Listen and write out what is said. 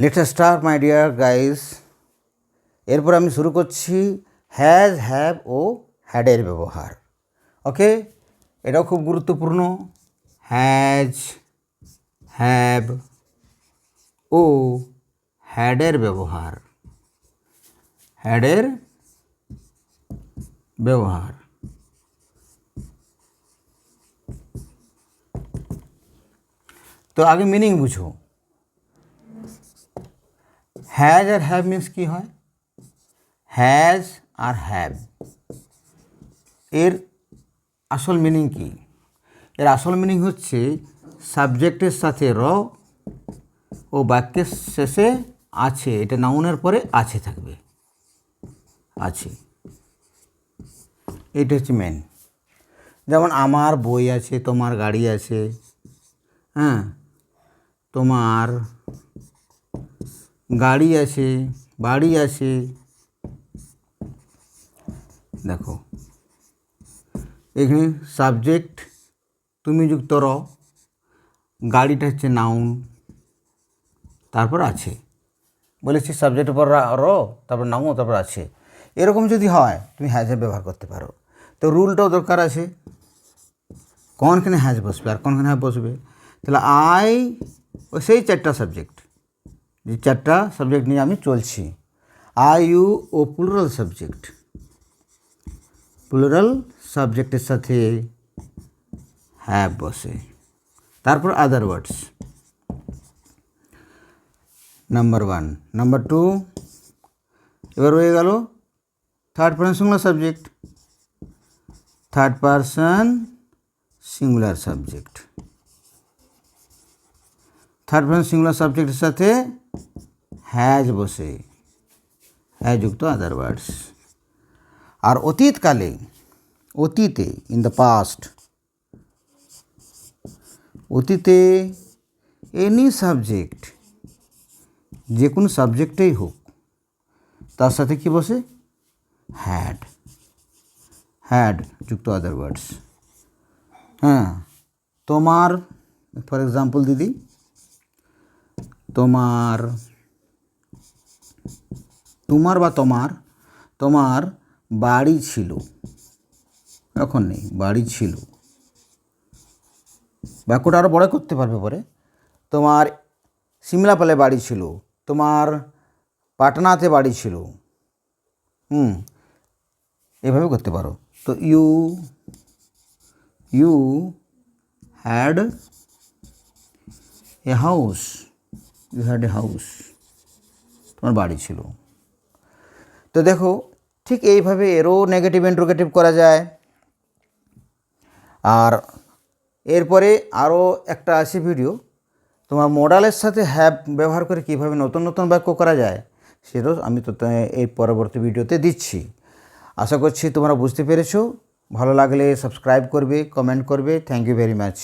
Letter start my dear guys এরপর আমি শুরু করছি হ্যাজ হ্যাভ ও হ্যাডের ব্যবহার। ওকে এটাও খুব গুরুত্বপূর্ণ। হ্যাজ হ্যাভ ও হ্যাডের ব্যবহার। হ্যাডের ব্যবহার। তো আগে মিনিং বুঝো। হ্যাজ আর হ্যাভ মিন্স কি হয়? হ্যাজ আর হ্যাভ এর আসল মিনিং কি? এর আসল মিনিং হচ্ছে সাবজেক্টের সাথে র ও বাক্যের শেষে আছে। এটা নাউনের পরে আছে থাকবে। আছে। এটা হচ্ছে মেন যেমন আমার বই আছে, তোমার গাড়ি আছে হ্যাঁ তোমার গাড়ি আছে, বাড়ি আছে। দেখো, এখানে সাবজেক্ট তুমি যুক্ত র গাড়িটা হচ্ছে নাউন তারপর আছে। বলেছি সাবজেক্টের পর রা- তারপর নাউন তারপর আছে। এরকম যদি হয়, তুমি হ্যাজের ব্যবহার করতে পারো। তো রুলটাও দরকার আছে। কোনখানে হ্যাজ বসবে আর কোনখানে হ্যাভ বসবে? তাহলে আই ও সেই চারটা সাবজেক্ট যে চারটা সাবজেক্ট নিয়ে আমি চলছি। আই ইউ ও প্লুরাল সাবজেক্ট প্লুরাল সাবজেক্টের সাথে হ্যাভ বসে। তারপর other words number one number two এবার হয়ে গেল third person singular subject third person singular subject third person singular সাবজেক্টের সাথে হ্যাজ বসে। হ্যাজ যুক্ত আদার ওয়ার্ডস আর অতীতকালে, অতীতে ইন দ্য পাস্ট অতীতে এনি সাবজেক্ট যে কোনো সাবজেক্টেই হোক, তার সাথে কি বসে? হ্যাড হ্যাড যুক্ত আদার ওয়ার্ডস হ্যাঁ তোমার ফর এক্সাম্পল দিদি, তোমার তোমার বা তোমার তোমার বাড়ি ছিল। এখন নেই, বাড়ি ছিল। বাক্যটা আরও বড় করতে পারবে পরে। তোমার সিমলাপালে বাড়ি ছিল, তোমার পাটনাতে বাড়ি ছিল। হুম, এভাবে করতে পারো। তো you you had a house you had a house তোমার বাড়ি ছিল। তো দেখো, ঠিক এইভাবে এরও নেগেটিভ ইন্ট্রোগেটিভ করা যায়। আর এরপরে আরও একটা আছে ভিডিও তোমার মডালের সাথে হ্যাব ব্যবহার করে কীভাবে নতুন নতুন বাক্য করা যায়, সেটাও আমি তো এই পরবর্তী ভিডিওতে দিচ্ছি। আশা করছি তোমরা বুঝতে পেরেছ। ভালো লাগলে সাবস্ক্রাইব করবে কমেন্ট করবে। Thank you very much